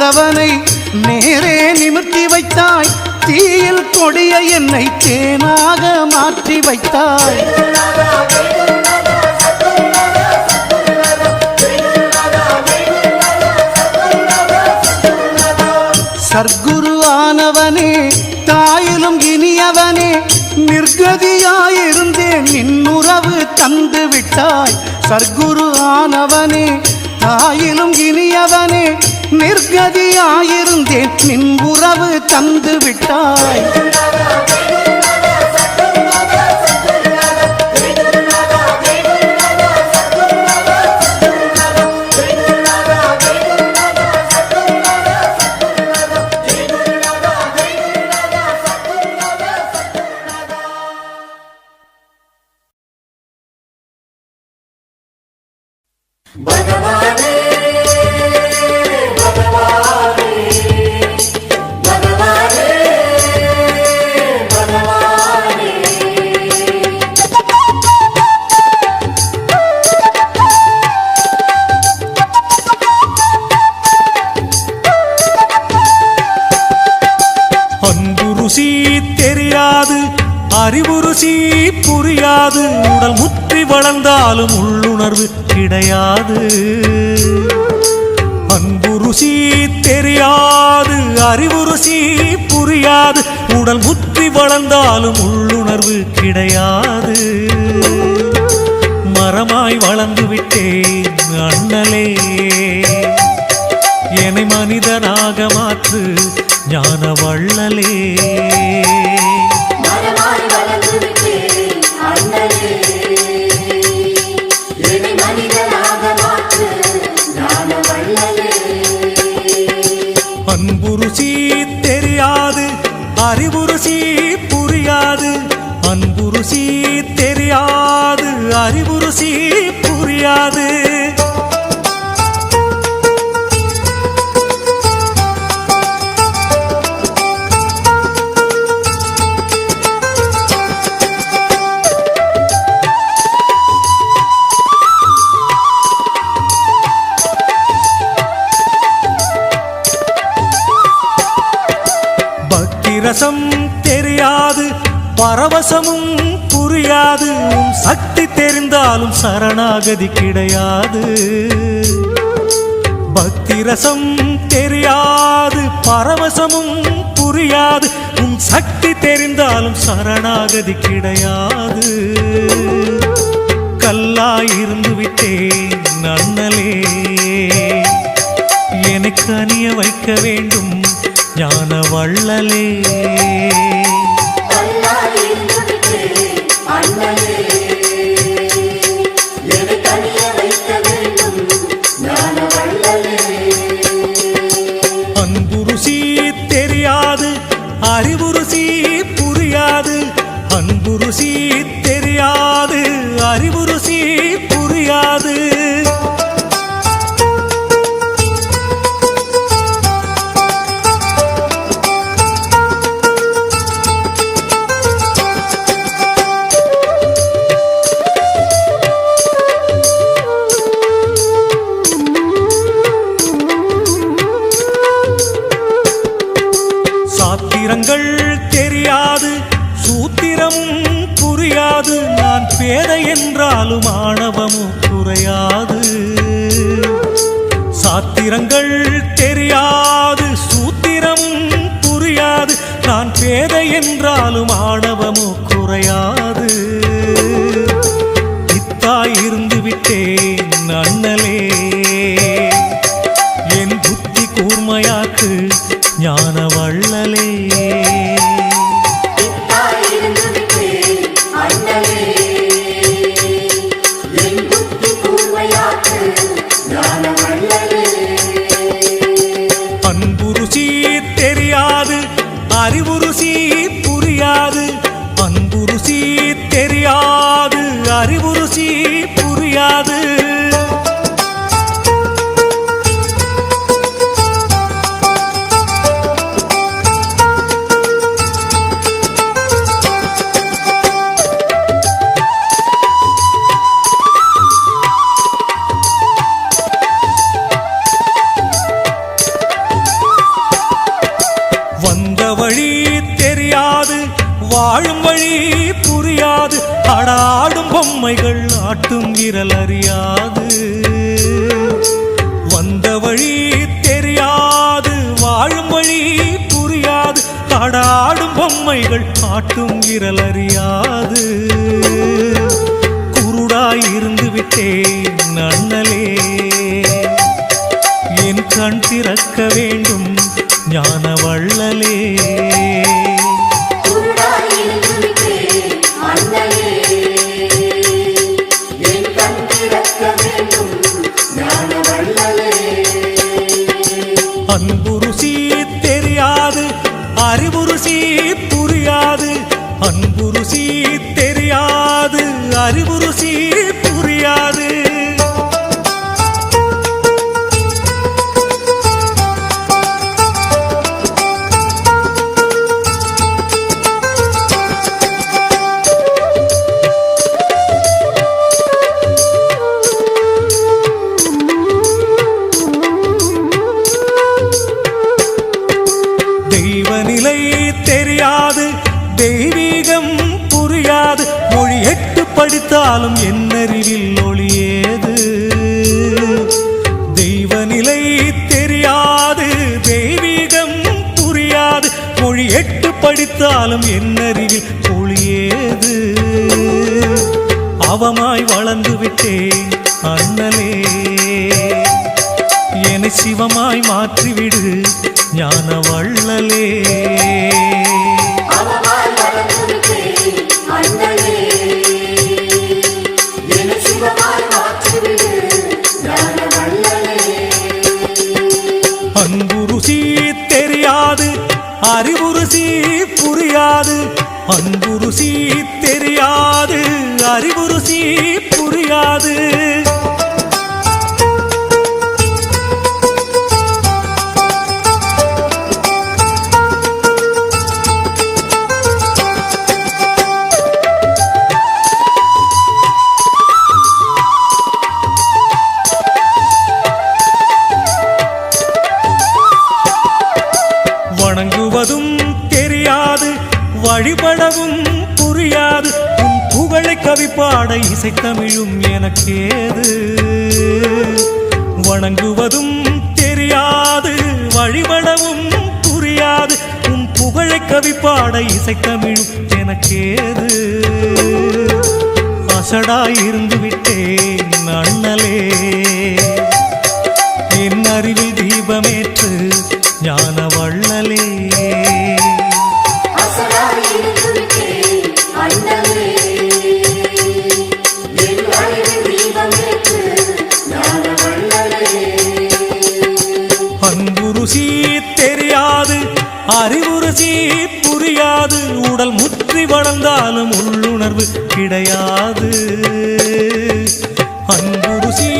நின்றவனை நேரே நிமிர்த்தி வைத்தாய். தீயில் கொடிய என்னை தேனாக மாற்றி வைத்தாய். சர்க்குரு ஆனவனே தாயிலும் இனியவனே நிர்கதியாயிருந்தேன் நின்னுறவு தந்து விட்டாய் சர்க்குரு ஆனவனே தாயிலும் இனியவனே நிர்கதியாயிருந்தேன். நின் உறவு தந்து விட்டாய் புரியாது. உடல் புத்தி வளர்ந்தாலும் உள்ளுணர்வு கிடையாது. மரமாய் வளர்ந்து விட்டேன் அண்ணலே. என்னை மனிதனாக மாற்று ஞான வள்ளலே அறிவுருசி புரியாது அன்புருசி தெரியாது அறிவுருசி புரியாது. பரவசமும் புரியாது. சக்தி தெரிந்தாலும் சரணாகதி கிடையாது. பக்தி ரசம் தெரியாது பரவசமும் புரியாது. உன் சக்தி தெரிந்தாலும் சரணாகதி கிடையாது. கல்லாயிருந்து விட்டேன் நன்னலே. எனக்கு அணிய வைக்க வேண்டும் ஞான வள்ளலே. விட்டேன் அண்ணலே. என் புத்தி கூர்மையாக்கு ஞான வள்ளலே. தாய் தெரியாது புரியாது. அன்புருசி தெரியாது அறிவுருசி முடியாது விரல் அறியாது. வந்த வழி தெரியாது வாழும் வழி புரியாது. தடாடும் பொம்மைகள் காட்டும் விரல் அறியாது. குருடாய் இருந்து விட்டேன் அண்ணலே. என் கண் திறக்க வேண்டும் ஞான வள்ளலே. எட்டு என்னறிவில் ஒளியேது? தெய்வ நிலை தெரியாது தெய்வீகம் புரியாது. மொழி எட்டு படித்தாலும் என்னறிவில் ஒளியேது? அவமாய் வளர்ந்து விட்டேன் அண்ணலே என்னை சிவமாய் மாற்றிவிடு ஞான வள்ளலே அறிவில் தீபமேற்று ஞான வள்ளலே. அசடாயிருந்து விட்டேன் அண்ணலே. என் அறிவில் தீபமேற்று ஞான வள்ளலே. அறிவு ருசி புரியாது. உடல் முற்றி வளர்ந்தாலும் உள்ளுணர்வு கிடையாது. அன்புருசி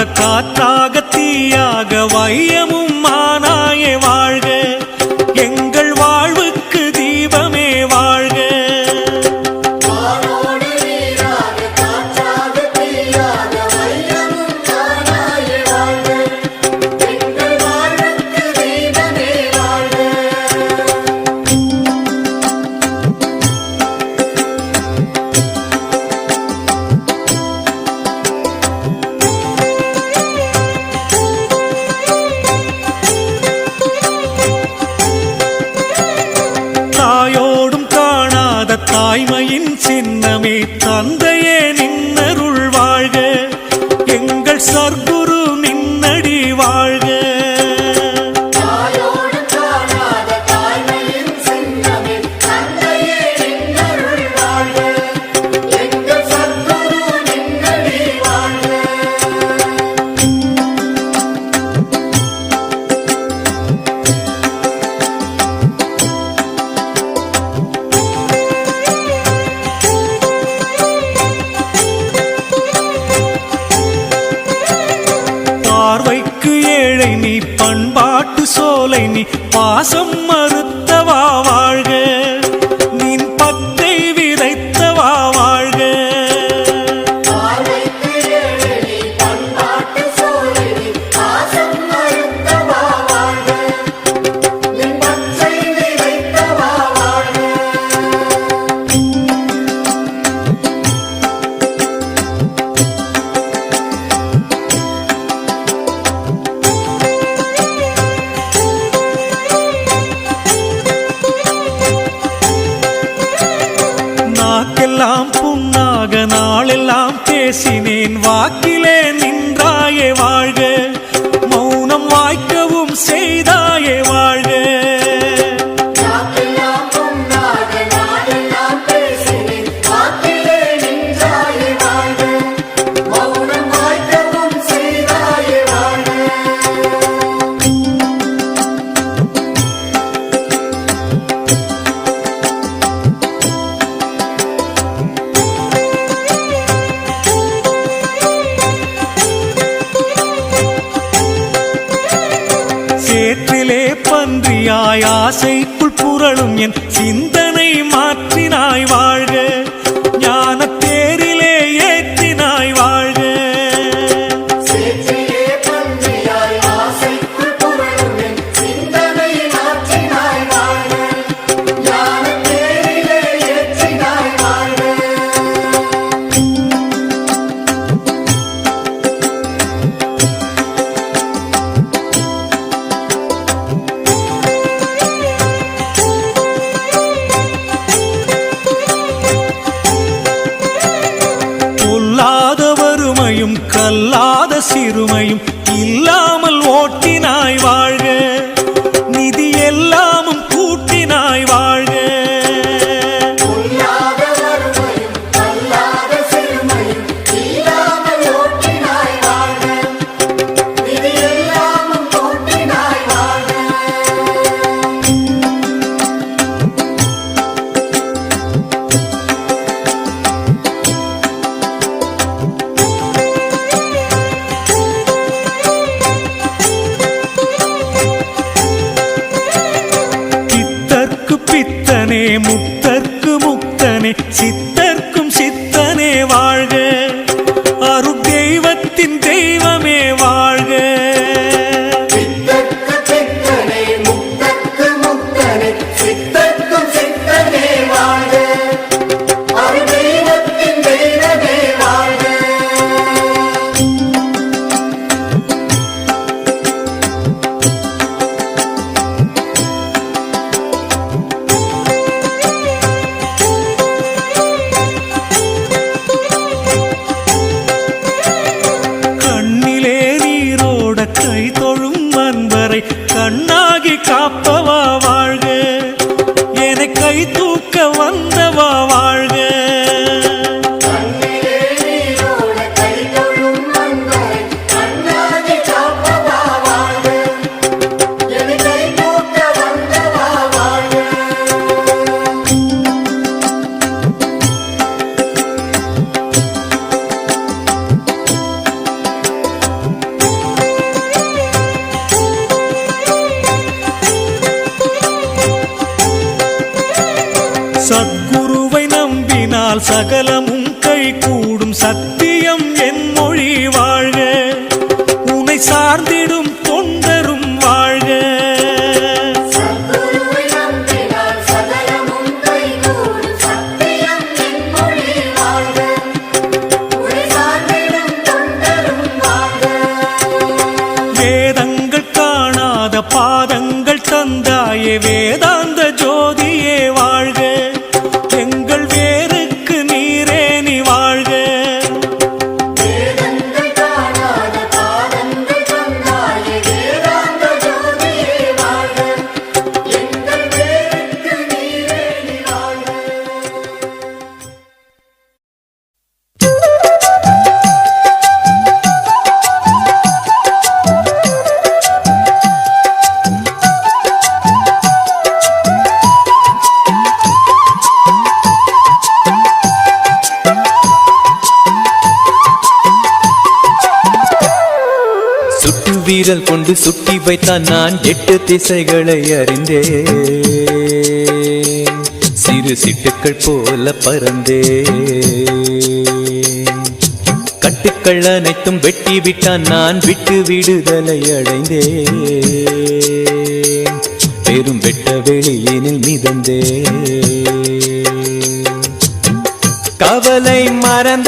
കാറ്റാക തീയാക ஆசைக்குள் புரளும் என் சிந்தனை மாற்றினாய் வாழ வந்தவா சகலமும் கை கூடும் சக்தி விரல் கொண்டு சுட்டி வைத்தான் நான் எட்டு திசைகளை அறிந்தேன். சிறு சிட்டுக்கள் போல பறந்தே கட்டுக்கள் அனைத்தும் வெட்டி விட்டான் நான் விட்டு விடுதலை அடைந்தே பெரும் வெட்ட வெளியினில் மிதந்தே கவலை மறந்த